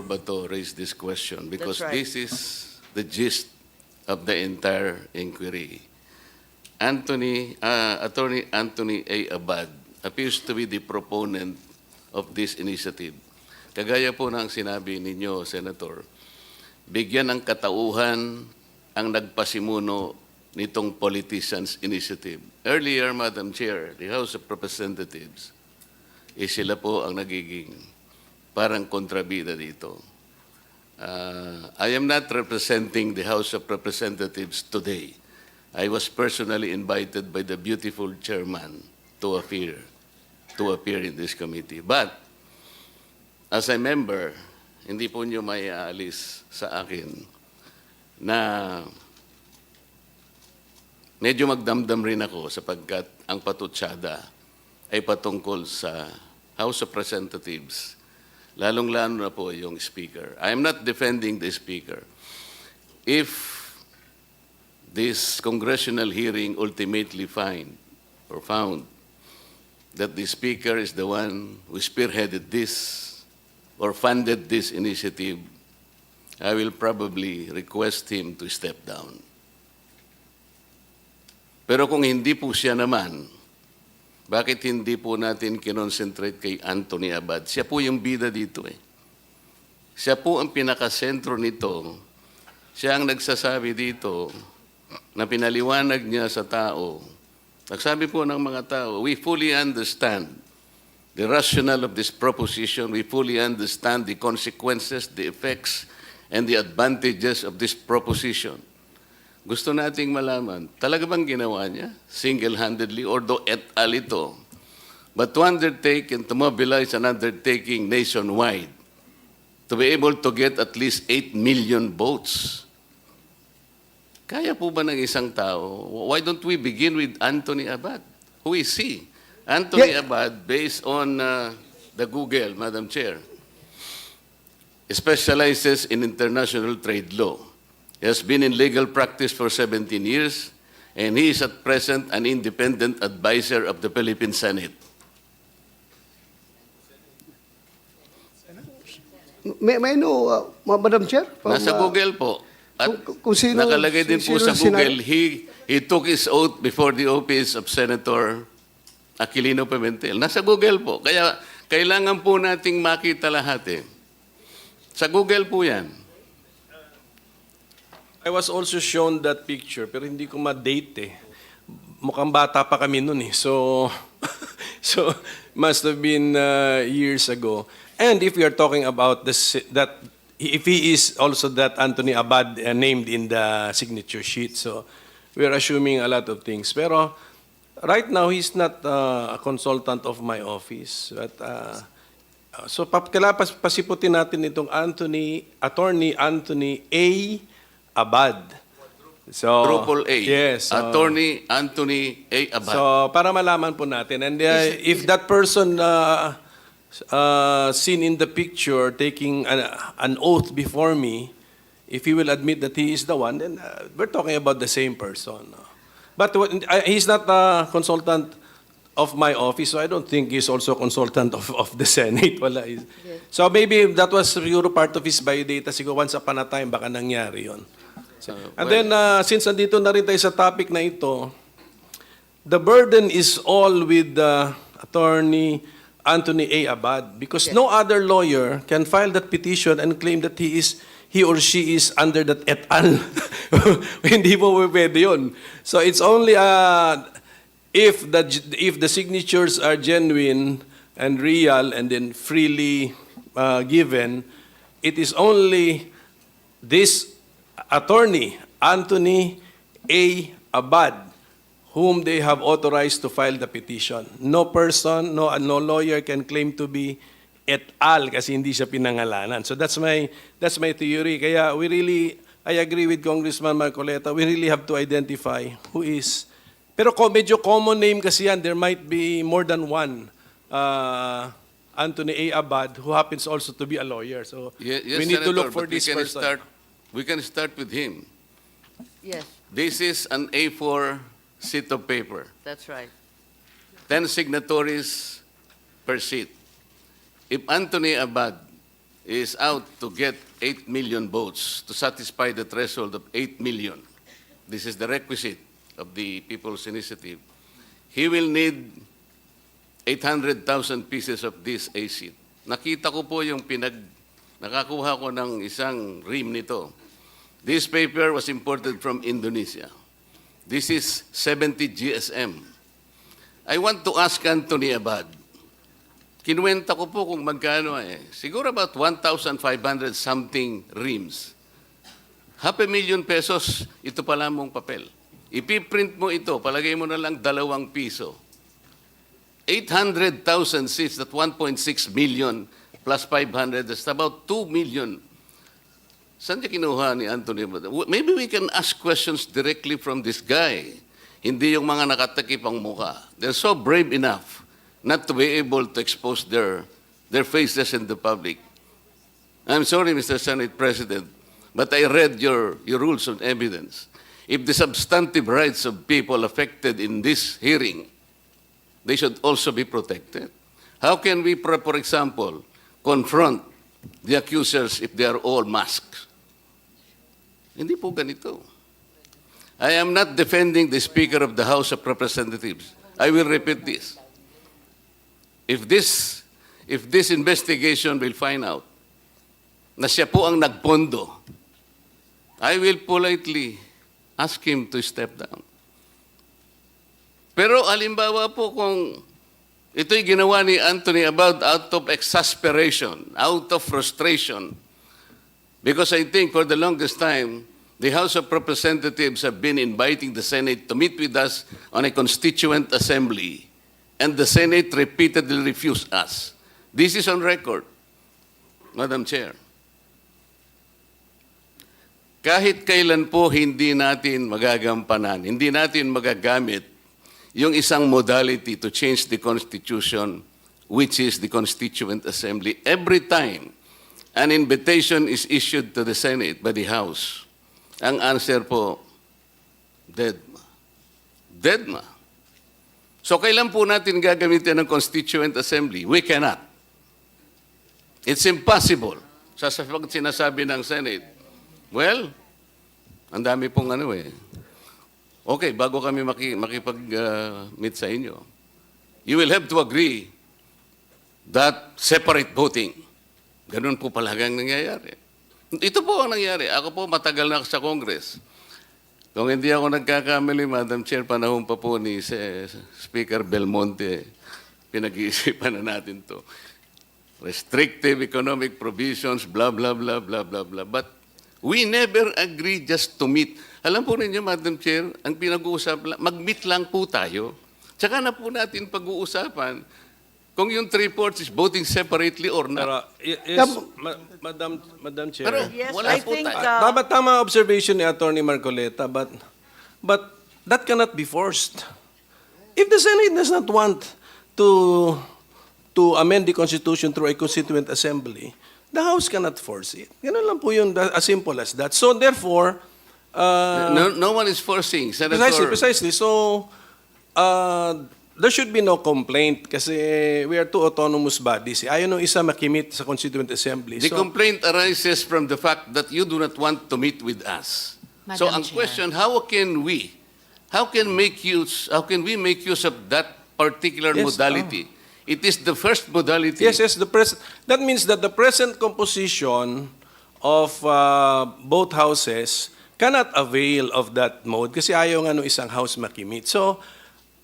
raise this question because right. this is the gist of the entire inquiry. Anthony, uh, Attorney Anthony A. Abad appears to be the proponent of this initiative. Kagaya po ng sinabi ninyo, Senator, bigyan ng katauhan ang nagpasimuno nitong Politicians Initiative. Earlier, Madam Chair, the House of Representatives, eh sila po ang nagiging parang kontrabida dito. Uh, I am not representing the House of Representatives today. I was personally invited by the beautiful chairman to appear to appear in this committee. But as a member, hindi po niyo may aalis sa akin na medyo magdamdam rin ako sapagkat ang patutsada ay patungkol sa House of Representatives, lalong-lalo na po yung Speaker. I am not defending the Speaker. If this congressional hearing ultimately find or found that the Speaker is the one who spearheaded this or funded this initiative, I will probably request him to step down. Pero kung hindi po siya naman, bakit hindi po natin kinonsentrate kay Anthony Abad? Siya po yung bida dito eh. Siya po ang pinakasentro nito. Siya ang nagsasabi dito na pinaliwanag niya sa tao. Nagsabi po ng mga tao, we fully understand the rationale of this proposition. We fully understand the consequences, the effects, and the advantages of this proposition. Gusto nating malaman, talaga bang ginawa niya single-handedly or do et al. ito? But to undertake and to mobilize an undertaking nationwide, to be able to get at least 8 million votes, kaya po ba ng isang tao? Why don't we begin with Anthony Abad? Who is he? Anthony Yeah. Abad, based on uh, the Google, Madam Chair, specializes in international trade law. He has been in legal practice for 17 years, and he is at present an independent advisor of the Philippine Senate. May, may know, uh, Ma- Madam Chair? from, Nasa uh, Google po. At kung- kung sino- nakalagay din po sino sa Google, he, he took his oath before the office of Senator Aquilino Pimentel. Nasa Google po. Kaya kailangan po nating makita lahat eh. Sa Google po yan. I was also shown that picture, pero hindi ko ma-date eh. Mukhang bata pa kami noon eh. So, so must have been uh, years ago. And if we are talking about this, that, if he is also that Anthony Abad uh, named in the signature sheet, so we are assuming a lot of things. Pero right now, he's not uh, a consultant of my office. But, uh, so pap kailangan pas, pasiputin natin itong Anthony, Attorney Anthony A. Abad. So, Triple A. Yes. so- Attorney Anthony A. Abad. So, para malaman po natin. And uh, if that person uh, uh, seen in the picture taking an, an oath before me, if he will admit that he is the one, then uh, we're talking about the same person. But what- uh, he's not a consultant of my office, so I don't think he's also a consultant of, of the Senate. Wala. is- So maybe that was siguro part of his biodata. Siguro once upon a time, baka nangyari yon. So, And well, then, uh, since nandito na rin tayo sa topic na ito, the burden is all with uh, Attorney Anthony A. Abad because no other lawyer can file that petition and claim that he is he or she is under that et al. Hindi po pwede yun. So it's only uh, if the if the signatures are genuine and real and then freely uh, given, it is only this attorney, Anthony A. Abad, whom they have authorized to file the petition. No person, no, no lawyer can claim to be et al. kasi hindi siya pinangalanan. So that's my, that's my theory. Kaya we really, I agree with Congressman Marcoleta, we really have to identify who is. Pero medyo common name kasi yan, there might be more than one. Uh, Anthony A. Abad, who happens also to be a lawyer. So ye- yes, we need to Senator, look for this person. Start, we can start with him. Yes, This is an A4 sheet of paper. that's right. 10 signatories per sheet. If Anthony Abad is out to get 8 million votes to satisfy the threshold of 8 million. This is the requisite of the People's Initiative. He will need 800,000 pieces of this AC. Nakita ko po yung pinag... Nakakuha ko ng isang rim nito. This paper was imported from Indonesia. This is 70 GSM. I want to ask Anthony Abad. Kinuwenta ko po kung magkano eh. Siguro about 1,500 something rims. Half a million pesos, ito pa lamang papel. Ipiprint mo ito, palagay mo na lang dalawang piso. 800,000 seats, that 1.6 million plus 500, that's about 2 million. Saan niya kinuha ni Anthony? Maybe we can ask questions directly from this guy. Hindi yung mga nakatakip ang mukha. They're so brave enough not to be able to expose their, their faces in the public. I'm sorry, Mr. Senate President, but I read your, your rules of evidence. If the substantive rights of people affected in this hearing, they should also be protected. How can we, for example, confront the accusers if they are all masked? Hindi po ganito. I am not defending the Speaker of the House of Representatives. I will repeat this. If this, if this investigation will find out na siya po ang nagpondo, I will politely ask him to step down. Pero alimbawa po kung ito'y ginawa ni Anthony Abad out of exasperation, out of frustration, because I think for the longest time, the House of Representatives have been inviting the Senate to meet with us on a constituent assembly, and the Senate repeatedly refused us. This is on record, Madam Chair. Kahit kailan po hindi natin magagampanan, hindi natin magagamit yung isang modality to change the Constitution, which is the Constituent Assembly. Every time an invitation is issued to the Senate by the House, ang answer po, dead ma. Dead ma. So kailan po natin gagamitin ang Constituent Assembly? We cannot. It's impossible. Sa sinasabi ng Senate, well, ang dami pong ano eh. Okay, bago kami maki, makipag-meet sa inyo, you will have to agree that separate voting. Ganun po palagang nangyayari. Ito po ang nangyayari. Ako po matagal na ako sa Congress. Kung hindi ako nagkakamali, Madam Chair, panahon pa po ni Speaker Belmonte, pinag-iisipan na natin to. Restrictive economic provisions, blah, blah, blah, blah, blah, blah. But we never agree just to meet. Alam po ninyo, Madam Chair, ang pinag-uusap, mag-meet lang po tayo. Tsaka na po natin pag-uusapan kung yung three fourths is voting separately or not. Pero, yes, ma- Madam, Madam Chair. Pero Yes, wala I po think, tayo. uh, Tama, tama observation ni Attorney Marcoleta, but, but that cannot be forced. If the Senate does not want to, to amend the Constitution through a Constituent Assembly, the House cannot force it. Ganun lang po yun, that- as simple as that. So therefore, uh, no, no one is forcing. Senator, precisely, precisely. So, uh, there should be no complaint kasi we are two autonomous bodies. Ayaw nung isa makimit sa Constituent Assembly. The So, complaint arises from the fact that you do not want to meet with us. so Madam ang Chair. question, how can we, how can make use, how can we make use of that particular Yes, modality? It is the first modality. Yes, yes, the pres- that means that the present composition of uh, both houses cannot avail of that mode kasi ayaw nga nung isang house makimit. So,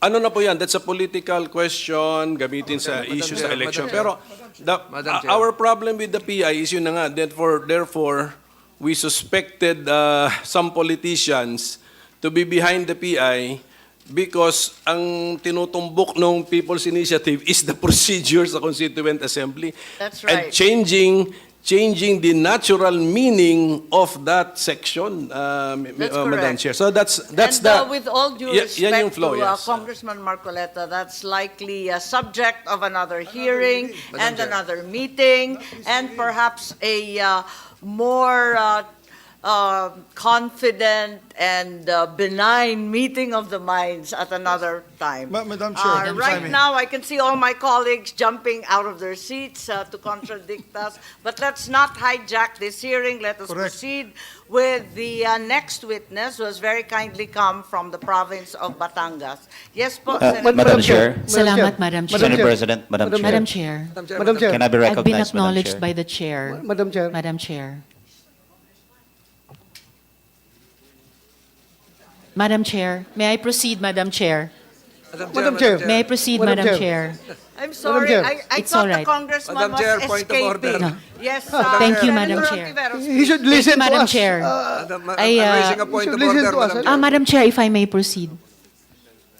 ano na po yan? That's a political question, gamitin sa Madam issue Chair, sa election. Madam Chair. Pero the, Madam uh, Chair. our problem with the PI is yun na nga. Therefore, therefore we suspected uh, some politicians to be behind the PI because ang tinutumbok ng People's Initiative is the procedure sa Constituent Assembly. That's And right. changing changing the natural meaning of that section, uh, That's uh, Madam correct. Chair. So that's that's and the uh, with all due Y- respect yan yung flow, to uh, yes. Congressman Marcoleta, that's likely a subject of another hearing and Chair. another meeting and perhaps a uh, more uh, uh, confident and uh, benign meeting of the minds at another time. Ma- Madam Chair, Uh, if I Right may. now, I can see all my colleagues jumping out of their seats uh, to contradict us, but let's not hijack this hearing. Let us Correct. proceed with the uh, next witness, who has very kindly come from the province of Batangas. Yes po, Uh, Senator. Madam Chair. Salamat, Madam Chair. Senate President, Madam Chair. Madam Chair, Madam Chair. Can I be I've been recognized, Madam acknowledged Chair? by the Chair. Madam Chair. Madam Chair. Madam Chair, may I proceed, Madam Chair? Madam Chair. May I proceed, Madam Madam Chair. Chair? I'm sorry, Chair. I, I It's thought all the right. congressman Madam was Chair, point of order. escaping. No. Yes, uh, Thank you, Senator Madam Chair. Ontiveros, He should listen to Madam us. Chair. Uh, Madam, I'm I, uh, raising a point you of listen order, to us, Madam Ah, Madam Chair, if I may proceed.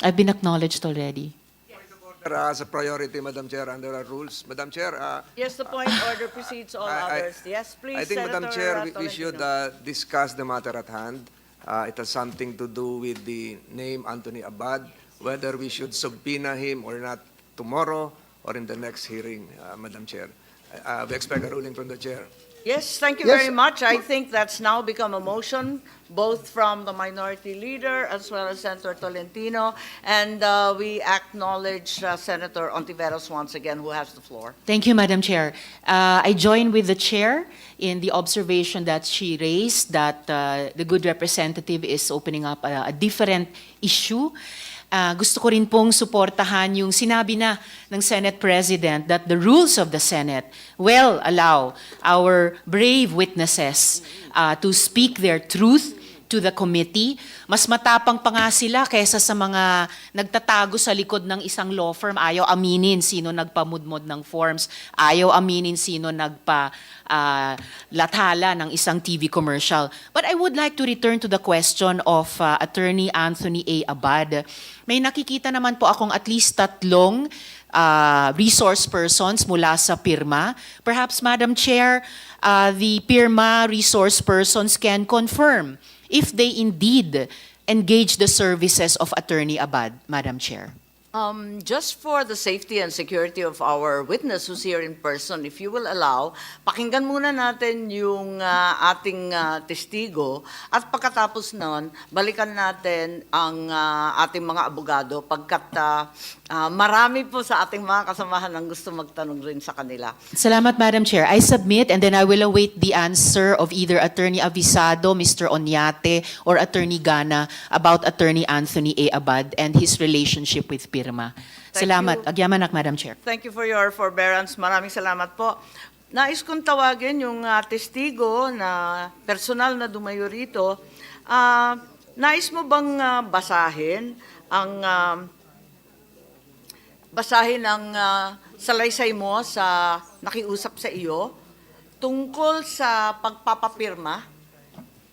I've been acknowledged already. Chair. Uh, As a priority, Madam Chair, under our rules. Madam Chair, uh, Yes, the point order precedes all I- I- others. Yes, please, I think, Senator Madam Chair, uh, we- we should uh, discuss the matter at hand. Uh, It has something to do with the name Anthony Abad, whether we should subpoena him or not tomorrow or in the next hearing, uh, Madam Chair. Uh, We expect a ruling from the Chair. Yes, thank you Yes. very much. I think that's now become a motion, both from the minority leader as well as Senator Tolentino. And uh, we acknowledge uh, Senator Ontiveros once again, who has the floor. Thank you, Madam Chair. Uh, I join with the Chair in the observation that she raised that uh, the good representative is opening up a, a different issue. Uh, gusto ko rin pong suportahan yung sinabi na ng Senate President that the rules of the Senate will allow our brave witnesses uh, to speak their truth to the committee. Mas matapang pa nga sila kaysa sa mga nagtatago sa likod ng isang law firm. Ayaw aminin sino nagpamudmod ng forms. Ayaw aminin sino nagpa ah, lathala ng isang TV commercial. But I would like to return to the question of ah, Attorney Anthony A. Abad. May nakikita naman po akong at least tatlong ah, resource persons mula sa PIRMA. Perhaps, Madam Chair, ah, the PIRMA resource persons can confirm if they indeed engage the services of Attorney Abad, Madam Chair. Um, just for the safety and security of our witness who's here in person, if you will allow, pakinggan muna natin yung ah, ating ah, testigo at pagkatapos nun, balikan natin ang ah, ating mga abogado pagkat ah, ah, marami po sa ating mga kasamahan ang gusto magtanong rin sa kanila. Salamat, Madam Chair. I submit and then I will await the answer of either Attorney Avisado, Mr. Onyate, or Attorney Gana about Attorney Anthony A. Abad and his relationship with PIRMA. Thank Salamat. you. Agyamanak, Madam Chair. Thank you for your forbearance. Maraming salamat po. Nais kong tawagin yung ah, testigo na personal na dumayo rito. Ah, nais mo bang ah, basahin ang ah, basahin ang ah, salaysay mo sa nakiusap sa iyo tungkol sa pagpapapirma?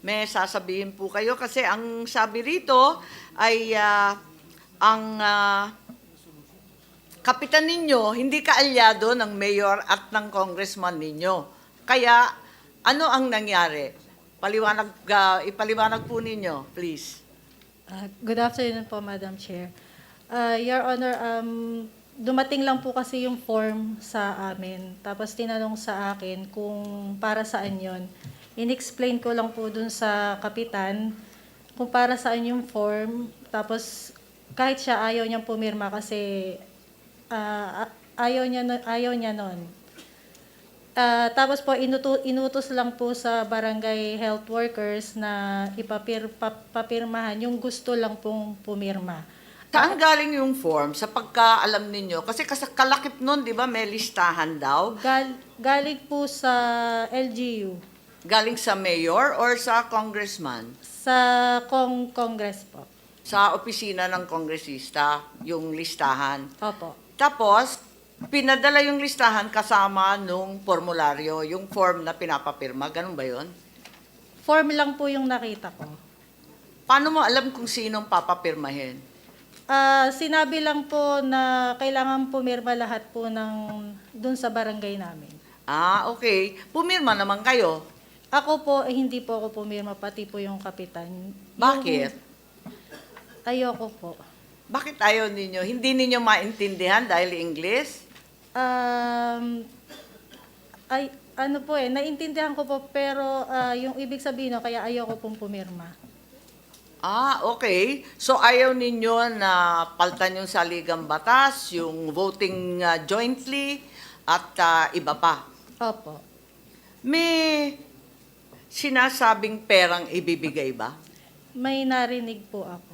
May sasabihin po kayo kasi ang sabi rito ay ah, ang ah, kapitan ninyo hindi kaalyado ng mayor at ng congressman ninyo. Kaya ano ang nangyari? Paliwanag, ah, ipaliwanag po ninyo, please. Uh, Good afternoon po, Madam Chair. Uh, Your Honor, um, dumating lang po kasi yung form sa amin. Tapos tinanong sa akin kung para saan yon. In-explain ko lang po dun sa kapitan kung para saan yung form. Tapos kahit siya ayaw niyang pumirma kasi a- ayaw niya ayaw niya noon. Ah, tapos po inuto, inutos lang po sa barangay health workers na ipapir, pa- papirmahan yung gusto lang pong pumirma. Saan galing yung form? Sa pagkaalam ninyo? Kasi kas- kalakip nun, di ba, may listahan daw. Gal, galing po sa LGU, Galing sa mayor or sa congressman? sa Kong Congress po. Sa opisina ng kongresista, yung listahan. Opo. Tapos, pinadala yung listahan kasama nung formularyo, yung form na pinapapirma. Ganun ba yun? Form lang po yung nakita ko. Paano mo alam kung sinong papapirmahin? Ah, sinabi lang po na kailangan pumirma lahat po ng dun sa barangay namin. Ah, okay. Pumirma naman kayo. Ako po, eh, hindi po ako pumirma, pati po yung kapitan. Bakit? Yung- ayoko po. Bakit ayaw ninyo? Hindi ninyo maintindihan dahil English? Um, Ay, ano po eh, naintindihan ko po, pero ah, yung ibig sabihin, no, kaya ayoko pong pumirma. Ah, okay. So ayaw ninyo na paltan yung saligang batas, yung voting uh, jointly, at uh, iba pa. Opo. May sinasabing perang ibibigay ba? May narinig po ako.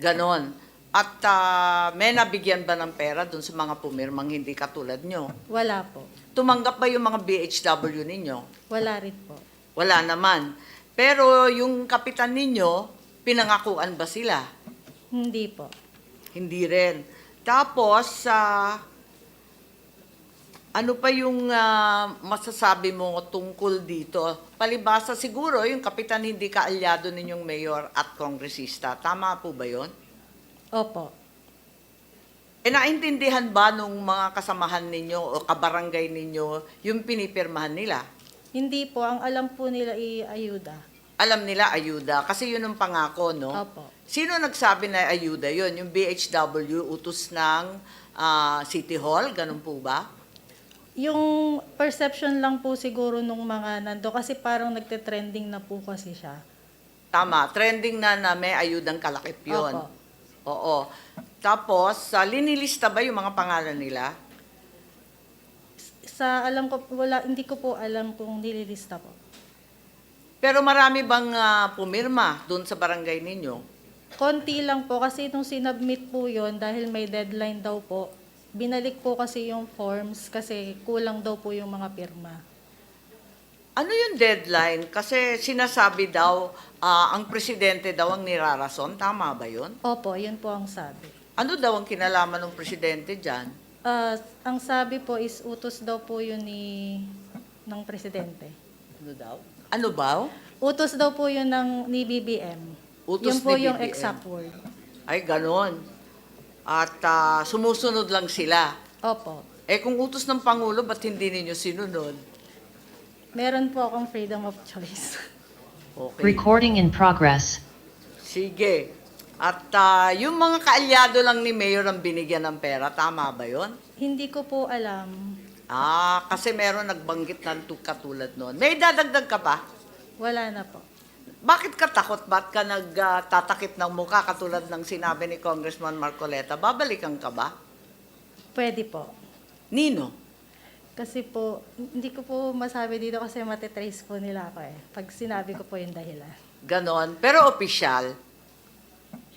Ganon. At uh, may nabigyan ba ng pera dun sa mga pumirmang hindi katulad nyo? Wala po. Tumanggap ba yung mga BHW ninyo? Wala rin po. Wala naman. Pero yung kapitan ninyo, pinangakuan ba sila? Hindi po. Hindi rin. Tapos, sa ano pa yung ah, masasabi mo tungkol dito? Palibasa siguro, yung kapitan hindi kaalyado ninyong mayor at kongresista. Tama po ba yon? Opo. E naintindihan ba nung mga kasamahan ninyo o kabarangay ninyo yung pinipirmahan nila? Hindi po. Ang alam po nila i-ayuda. Alam nila ayuda kasi yun ang pangako, no? Opo. Sino nagsabi na ayuda yon? Yung BHW, utos ng ah, City Hall, ganun po ba? Yung perception lang po siguro nung mga nando kasi parang nagte-trending na po kasi siya. Tama, trending na na may ayudang kalakip yun. Opo. Oo. Tapos, sa linilista ba yung mga pangalan nila? Sa alam ko, wala, hindi ko po alam kung nililista po. Pero marami bang ah, pumirma doon sa barangay ninyo? Konti lang po kasi nung sinubmit po yon dahil may deadline daw po, binalik po kasi yung forms kasi kulang daw po yung mga pirma. Ano yung deadline? Kasi sinasabi daw, ah, ang presidente daw ang nirarason. Tama ba yun? Opo, yun po ang sabi. Ano daw ang kinalaman ng presidente dyan? Ah, ang sabi po is utos daw po yun ni ng presidente. Ano daw? Ano ba? Utos daw po yun ng ni BBM. Utos yun po ni yung BBM. exact word. Ay, ganon. At ah, sumusunod lang sila. Opo. Eh kung utos ng Pangulo, ba't hindi ninyo sinunod? Meron po akong freedom of choice. Okay. Recording in progress. Sige. At ah, yung mga kaalyado lang ni Mayor ang binigyan ng pera, tama ba yon? Hindi ko po alam. Ah, kasi meron nagbanggit ng tu- katulad noon. May dadagdag ka pa? Wala na po. Bakit ka takot? Ba't ka nagtatakip ng mukha katulad ng sinabi ni Congressman Marcoleta? Babalikan ka ba? Pwede po. Nino? Kasi po, hindi ko po masabi dito kasi matetrace po nila ako eh. Pag sinabi ko po yung dahilan. Ganon. Pero opisyal,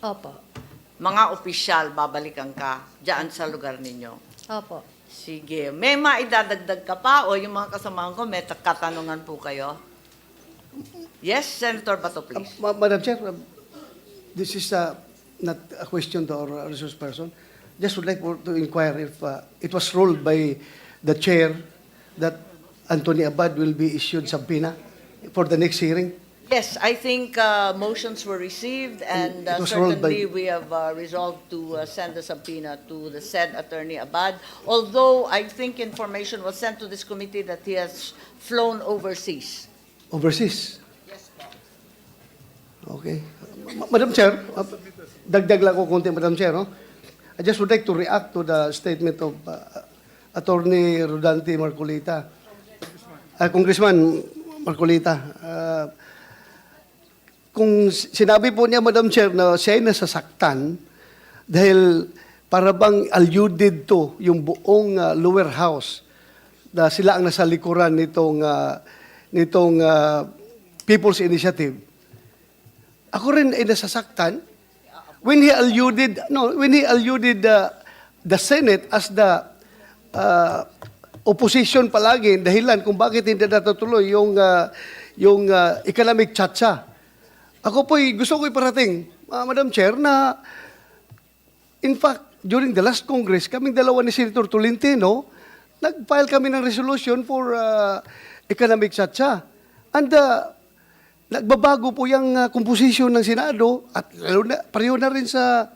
Opo. mga opisyal, babalikan ka dyan sa lugar ninyo. Opo. Sige. May maidadagdag ka pa o yung mga kasamahan ko, may ta- katanungan po kayo? Yes, Senator Bato, Uh, please. Ma- Madam Chair, um, this is uh, not a question to our resource person. Just would like for- to inquire if uh, it was ruled by the chair that Anthony Abad will be issued subpoena for the next hearing. Yes, I think uh, motions were received and uh, It was rolled by- certainly we have uh, resolved to uh, send a subpoena to the said Attorney Abad. Although I think information was sent to this committee that he has flown overseas. Overseas. Okay. Ma- Madam Chair, uh, dagdag lang ko konti, Madam Chair. No? I just would like to react to the statement of uh, Attorney Rodante Marcolita. Uh, Congressman Marcolita, uh, kung sinabi po niya, Madam Chair, na siya ay nasasaktan dahil para bang alluded to yung buong uh, lower house na sila ang nasa likuran nitong uh, nitong uh, People's Initiative. Ako rin ay nasasaktan when he alluded no when he alluded the the Senate as the uh, opposition palagi dahilan kung bakit hindi natutuloy yung uh, yung uh, economic chacha. Ako po gusto ko iparating, uh, Madam Chair, na in fact, during the last Congress, kaming dalawa ni Senator Tolentino, nag-file kami ng resolution for uh, economic chacha. And uh, nagbabago po yung uh, composition ng Senado at lalo na, pareho na rin sa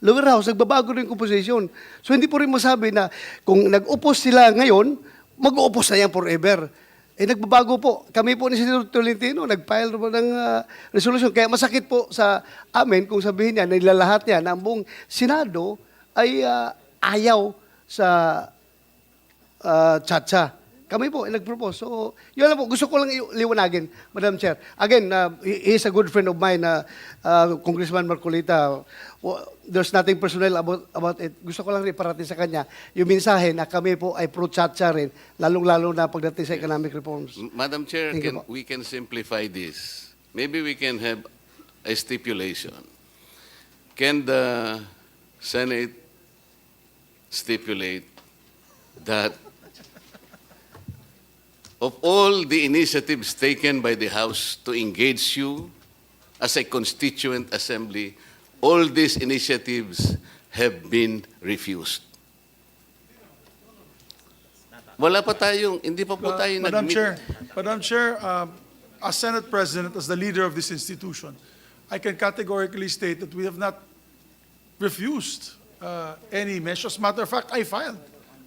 lower house, nagbabago rin yung composition. So hindi po rin masabi na kung nag-upos sila ngayon, mag-uupos na yan forever. Eh nagbabago po. Kami po ni Senator Tolentino, nag-file po ng uh, resolution. Kaya masakit po sa amin kung sabihin niya, nilalahat niya na ang buong Senado ay uh, ayaw sa uh, chacha. Kami po, nag-propose. So, yun lang po. Gusto ko lang liwanagin, Madam Chair. Again, uh, he is a good friend of mine, uh, uh, Congressman Marcolita. There's nothing personal about, about it. Gusto ko lang iparating sa kanya yung mensahe na kami po ay pro-chatcha rin, lalong-lalo na pagdating sa economic reforms. Madam Chair, Thank can, we can simplify this. Maybe we can have a stipulation. Can the Senate stipulate that of all the initiatives taken by the House to engage you as a constituent assembly, all these initiatives have been refused. Wala pa tayong, hindi pa po Uh, tayo Madam nag-meet. Chair, Madam Chair, um, as Senate President, as the leader of this institution, I can categorically state that we have not refused uh, any measures. Matter of fact, I filed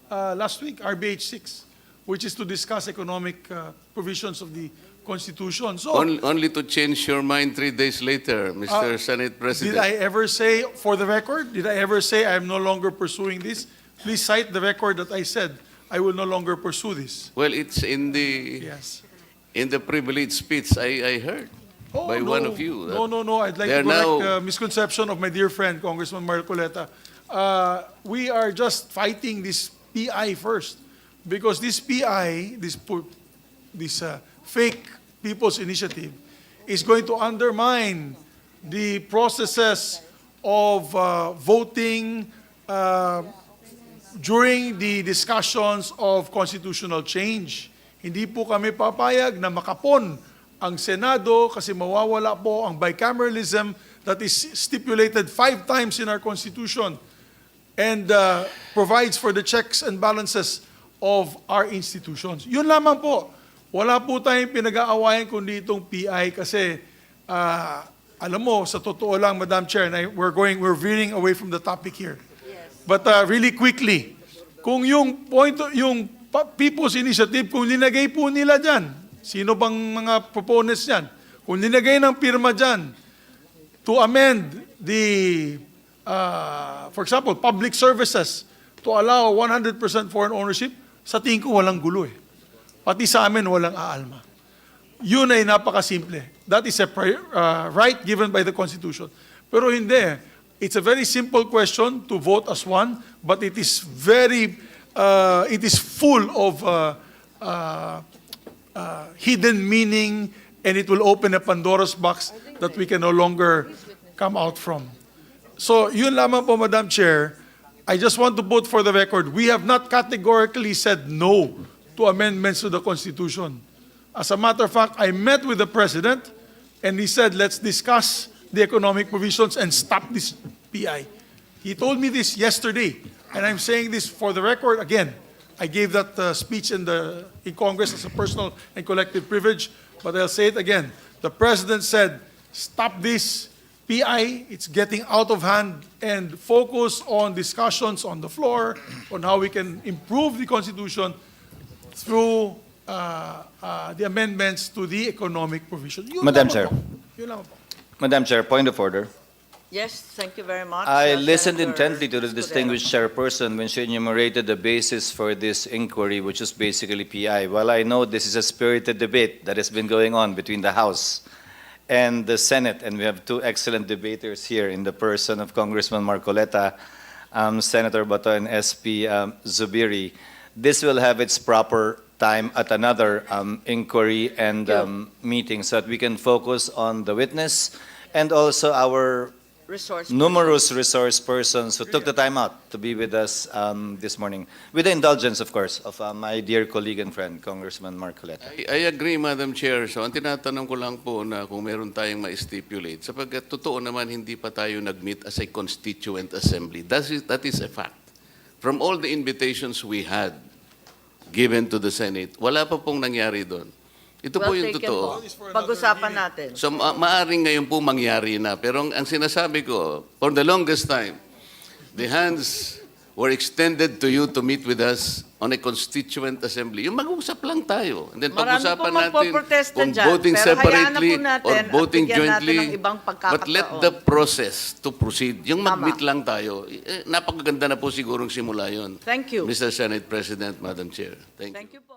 uh, last week RBH 6, which is to discuss economic uh, provisions of the Constitution. So, On- Only to change your mind three days later, Mr. Uh, Senate President. did I ever say, for the record, did I ever say I am no longer pursuing this? Please cite the record that I said I will no longer pursue this. Well, it's in the, Yes. in the privilege speech I, I heard Oh, by no. one of you. No, no, no. I'd like to correct now- uh, misconception of my dear friend, Congressman Marcoleta. Uh, we are just fighting this PI first. Because this PI, this, this uh, fake people's initiative, is going to undermine the processes of uh, voting uh, during the discussions of constitutional change. Hindi po kami papayag na makapon ang Senado kasi mawawala po ang bicameralism that is stipulated five times in our Constitution and uh, provides for the checks and balances of our institutions. Yun lamang po. Wala po tayong pinag-aawayan kundi itong PI kasi ah, alam mo, sa totoo lang, Madam Chair, na we're going, we're veering away from the topic here. But uh, really quickly, kung yung point, yung People's Initiative, kung linagay po nila dyan, sino bang mga proponents dyan? Kung linagay ng pirma dyan, to amend the, uh, for example, public services to allow 100% foreign ownership, sa tingin ko walang gulo eh. Pati sa amin walang aalma. Yun ay napakasimple. That is a pri- uh, right given by the Constitution. Pero hindi. It's a very simple question to vote as one, but it is very, uh, it is full of uh, uh, uh, hidden meaning, and it will open a Pandora's box that we can no longer come out from. So, yun lamang po, Madam Chair. I just want to put for the record, we have not categorically said no to amendments to the Constitution. As a matter of fact, I met with the President, and he said, let's discuss the economic provisions and stop this PI. He told me this yesterday, and I'm saying this for the record again. I gave that uh, speech in the in Congress as a personal and collective privilege, but I'll say it again. The president said, "Stop this PI. It's getting out of hand, and focus on discussions on the floor on how we can improve the constitution through uh, uh, the amendments to the economic provision." Yun Madam Chair. po. Yun lamang po. Madam Chair, point of order. Yes, thank you very much. I uh, listened Senator intently to the Escudero. distinguished chairperson when she enumerated the basis for this inquiry, which is basically PI. While I know this is a spirited debate that has been going on between the House and the Senate, and we have two excellent debaters here in the person of Congressman Marcoleta, um, Senator Bato, and SP um, Zubiri, this will have its proper time at another um, inquiry and um, meeting so that we can focus on the witness and also our Resource. numerous resource persons who took the time out to be with us um, this morning, with the indulgence, of course, of uh, my dear colleague and friend, Congressman Marcoleta. I, I agree, Madam Chair. So, ang tinatanong ko lang po na kung meron tayong ma-stipulate, sapagkat totoo naman hindi pa tayo nag-meet as a constituent assembly. That is, that is a fact. From all the invitations we had given to the Senate, wala pa pong nangyari doon. Ito po Well yung taken totoo. po. Pag-usapan natin. So ma- maaring ngayon po mangyari na. Pero ang, ang sinasabi ko, for the longest time, the hands were extended to you to meet with us on a constituent assembly. Yung mag-usap lang tayo. And then Marami pag-usapan natin kung dyan, voting po separately natin or voting jointly. But let the process to proceed. Yung mag-meet lang tayo. Eh, napakaganda na po sigurong simula yon. Thank you. Mr. Senate President, Madam Chair. Thank you. Thank you po.